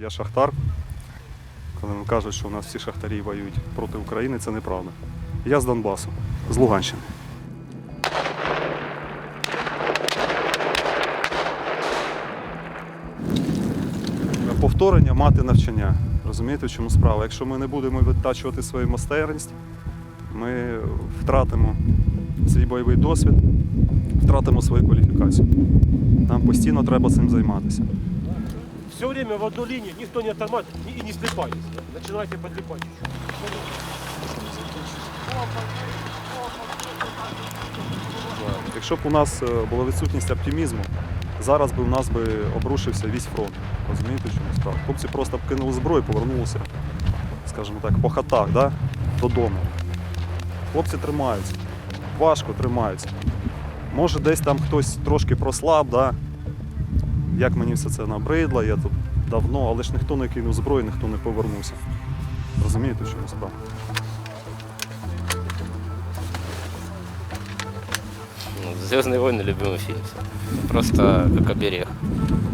Я шахтар. Коли нам кажуть, що у нас всі шахтарі воюють проти України, це неправда. Я з Донбасу, з Луганщини. Повторення мати навчання. Розумієте, в чому справа? Якщо ми не будемо відтачувати свою майстерність, ми втратимо свій бойовий досвід, втратимо свою кваліфікацію. Нам постійно треба цим займатися. Все время в одну линию, никто не оторвать и не слепайтесь. Начинайте подлипать. Якщо б у нас е, була відсутність оптимізму, зараз би у нас би обрушився весь фронт. Розумієте, чому справа? Хлопці просто б кинули зброю, повернулися, скажімо так, по хатах, да? додому. Хлопці тримаються, важко тримаються. Може, десь там хтось трошки прослаб, да? як мені все це набридло, я тут давно, але ж ніхто не кинув зброю, ніхто не повернувся. Розумієте, в чому справа? Ну, Звездные войны любимый фильм. Просто как оберег.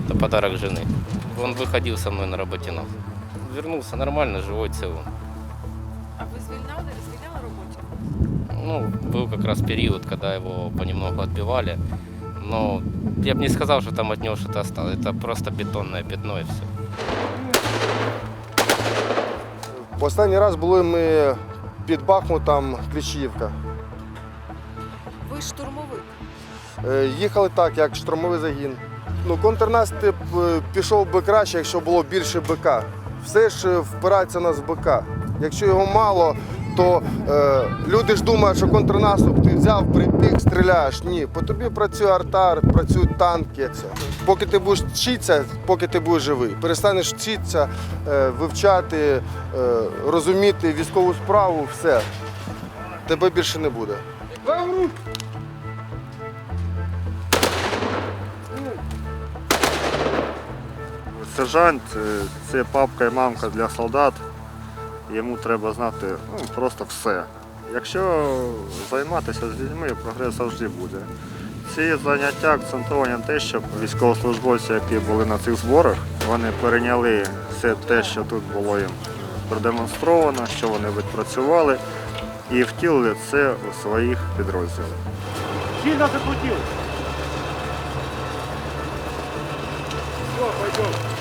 Это подарок жены. Он выходил со мной на работе Вернулся нормально, живой, целый. А ви звільняли, звільняли робочі? Ну, был как раз период, когда его понемногу отбивали. Но я бы не сказал, что там от него что-то осталось. Это просто бетонное пятно и все. Останній раз були ми під Бахмутом Кліщівка. Ви штурмовик. Е, Їхали так, як штурмовий загін. Ну, контрнаступ е, пішов би краще, якщо було більше БК. Все ж е, впирається на з БК. Якщо його мало, то е, люди ж думають, що контрнаступ ти взяв, прибіг, стріляєш. Ні, по тобі працює арта, працюють танки. Поки ти будеш вчитися, поки ти будеш живий. Перестанеш вчитися, е, вивчати, е, розуміти військову справу, все. Тебе більше не буде. Сержант е, це папка і мамка для солдат. Йому треба знати ну, просто все. Якщо займатися з людьми, прогрес завжди буде. Ці заняття акцентовані на те, щоб військовослужбовці, які були на цих зборах, вони перейняли все те, що тут було їм продемонстровано, що вони відпрацювали, і втілили це у своїх підрозділах. Сильно закрутил. Все, пойдем.